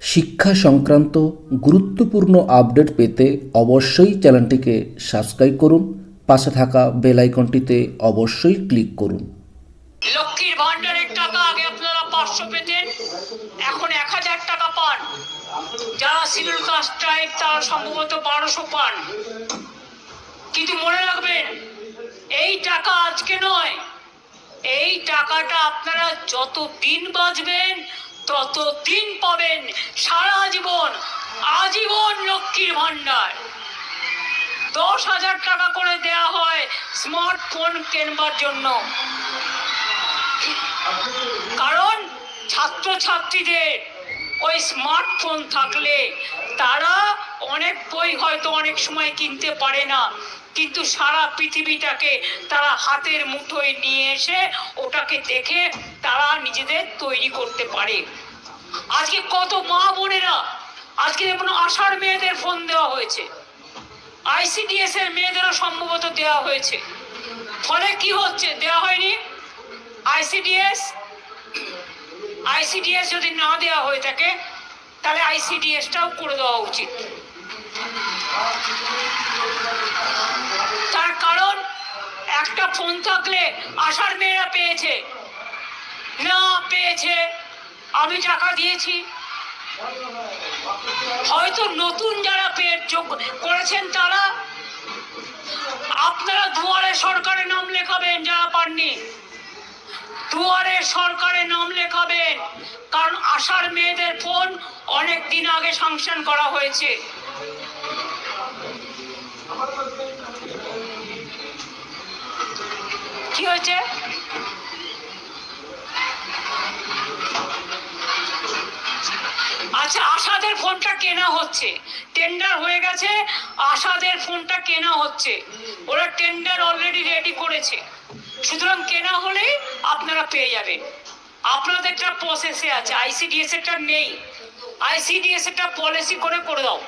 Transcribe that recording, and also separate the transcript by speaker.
Speaker 1: শিক্ষা সংক্রান্ত গুরুত্বপূর্ণ আপডেট পেতে অবশ্যই চ্যানেলটিকে সাবস্ক্রাইব করুন, পাশে থাকা বেল আইকনটিতে অবশ্যই ক্লিক করুন।
Speaker 2: লক্ষ্মীর ভান্ডারের টাকা আগে আপনারা পাঁচশো পেতেন, এখন এক হাজার টাকা পান। যারা শিডিউল কাস্ট ট্রাইব তারা সম্ভবত বারোশো পান। কিন্তু মনে রাখবেন, এই টাকা আজকে নয়। এই টাকাটা আপনারা যত দিন বাঁচবেন তত দিন পাবেন সারা জীবন আজীবন লক্ষ্মীর ভান্ডার দশ হাজার টাকা করে দেয়া হয় স্মার্টফোন কেনবার জন্য। কারণ ছাত্রছাত্রীদের ওই স্মার্টফোন থাকলে তারা অনেক বই হয়তো অনেক সময় কিনতে পারে না, কিন্তু সারা পৃথিবীটাকে তারা হাতের মুঠোয় নিয়ে এসে ওটাকে দেখে তারা নিজেদের তৈরি করতে পারে। আজকে কত মা বোনেরা, আজকে যেমন আষাঢ় মেয়েদের ফোন দেওয়া হয়েছে। আইসিডিএস এর মেয়েদেরও সম্ভবত দেওয়া হয়েছে। ফলে কি হচ্ছে, দেওয়া হয়নি? আইসিডিএস আইসিডিএস যদি না দেওয়া হয়ে থাকে, তাহলে আইসিডিএসটাও করে দেওয়া উচিত। ফোন থাকলে আশার মেয়েরা পেয়েছে। না পেয়েছে। আমি টাকা দিয়েছি। হয়তো নতুন যারা পেয়ে যোগ করেছেন তারা, আপনারা দুয়ারে সরকারের নাম লেখাবেন, যারা পাননি। দুয়ারে সরকারে নাম লেখাবেন, কারণ আশার মেয়েদের ফোন অনেক দিন আগে সাংশন করা হয়েছে। কি হয়েছে? আচ্ছা আশাদের ফোনটা কেনা হচ্ছে। টেন্ডার হয়ে গেছে আশাদের ফোনটা কেনা হচ্ছে। ওরা টেন্ডার অলরেডি রেডি করেছে। সুতরাং কেনা হলেই আপনারা পেয়ে যাবেন। আপনাদেরটা প্রসেসে আছে আইসিডিএস এরটা নেই। আইসিডিএস এরটা পলিসি করে করে দাও।